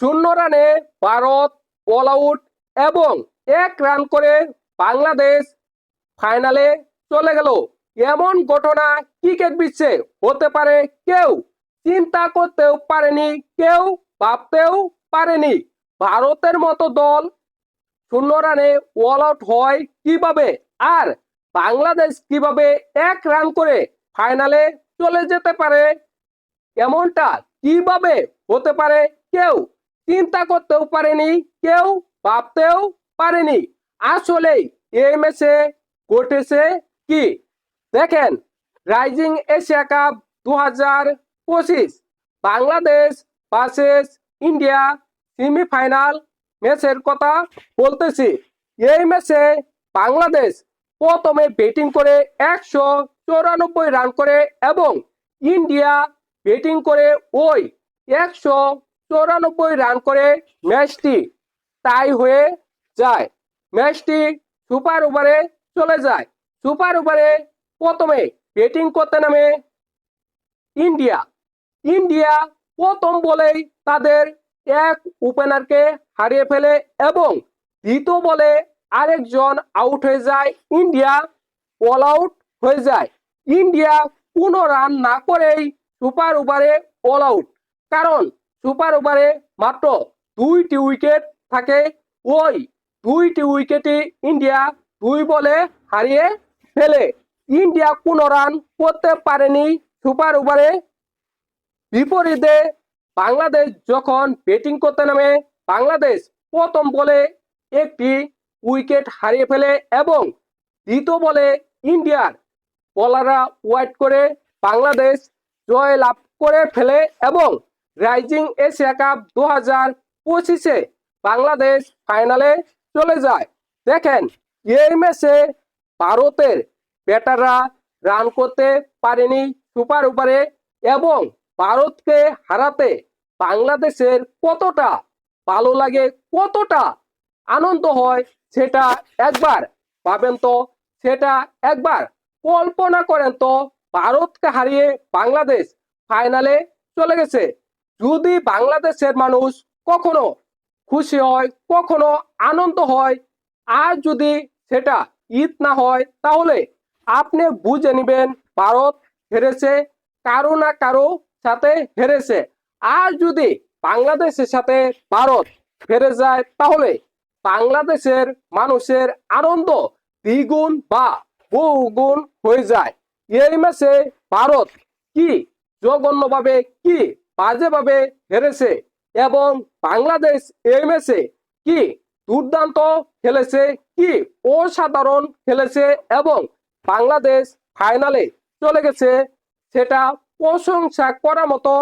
শূন্য রানে Bharat all out এবং এক রান করে বাংলাদেশ ফাইনালে চলে গেল। এমন ঘটনা ক্রিকেট বিশ্বে হতে পারে কেউ চিন্তা করতেও পারেনি, কেউ ভাবতেও পারেনি। ভারতের মতো দল শূন্য রানে অল আউট হয় কীভাবে আর বাংলাদেশ কীভাবে এক রান করে ফাইনালে চলে যেতে পারে? এমনটা কীভাবে হতে পারে কেউ চিন্তা করতেও পারেনি, কেউ ভাবতেও পারেনি। আসলে এই ম্যাচে ঘটেছে কি? দেখেন, রাইজিং এশিয়া কাপ দু হাজার পঁচিশ, বাংলাদেশ ভার্সেস ইন্ডিয়া সেমিফাইনাল ম্যাচের কথা বলতেছি। এই ম্যাচে বাংলাদেশ প্রথমে ব্যাটিং করে একশো চৌরানব্বই রান করে এবং ইন্ডিয়া ব্যাটিং করে ওই একশো চৌরানব্বই রান করে ম্যাচটি টাই হয়ে যায়। ম্যাচটি সুপার ওভারে চলে যায়। সুপার ওভারে প্রথমে ব্যাটিং করতে নামে ইন্ডিয়া। ইন্ডিয়া প্রথম বলেই তাদের এক ওপেনারকে হারিয়ে ফেলে এবং দ্বিতীয় বলে আরেকজন আউট হয়ে যায়। ইন্ডিয়া অল আউট হয়ে যায়। ইন্ডিয়া কোনো রান না করেই সুপার ওভারে অল আউট। কারণ সুপার ওভারে মাত্র দুইটি উইকেট থাকে। ওই দুইটি উইকেটে ইন্ডিয়া দুই বলে হারিয়ে ফেলে। ইন্ডিয়া কোনো রান করতে পারেনি সুপার ওভারে। বিপরীতে বাংলাদেশ যখন ব্যাটিং করতে নামে, বাংলাদেশ প্রথম বলে একটি উইকেট হারিয়ে ফেলে এবং দ্বিতীয় বলে ইন্ডিয়ার বলাররা ওয়াইড করে বাংলাদেশ জয় লাভ করে ফেলে এবং রাইজিং এশিয়া কাপ দু হাজার পঁচিশে বাংলাদেশ ফাইনালে চলে যায়। দেখেন, এই ম্যাচে ভারতের ব্যাটাররা রান করতে পারেনি সুপার ওভারে এবং ভারতকে হারাতে বাংলাদেশের কতটা ভালো লাগে, কতটা আনন্দ হয় সেটা একবার পাবেন তো, সেটা একবার কল্পনা করেন তো, ভারতকে হারিয়ে বাংলাদেশ ফাইনালে চলে গেছে। যদি বাংলাদেশের মানুষ কখনো খুশি হয়, কখনো আনন্দ হয়, আর যদি সেটা ঈদ না হয়, তাহলে আপনি বুঝে নেবেন ভারত হেরেছে, কারও না কারও সাথে হেরেছে। আর যদি বাংলাদেশের সাথে ভারত হেরে যায়, তাহলে বাংলাদেশের মানুষের আনন্দ দ্বিগুণ বা বহুগুণ হয়ে যায়। এই ম্যাচে ভারত কি জঘন্যভাবে কি বাজেভাবে হেরেছে এবং বাংলাদেশ এই ম্যাচে কি দুর্দান্ত খেলেছে, কি অসাধারণ খেলেছে এবং বাংলাদেশ ফাইনালে চলে গেছে, সেটা প্রশংসা করার মতো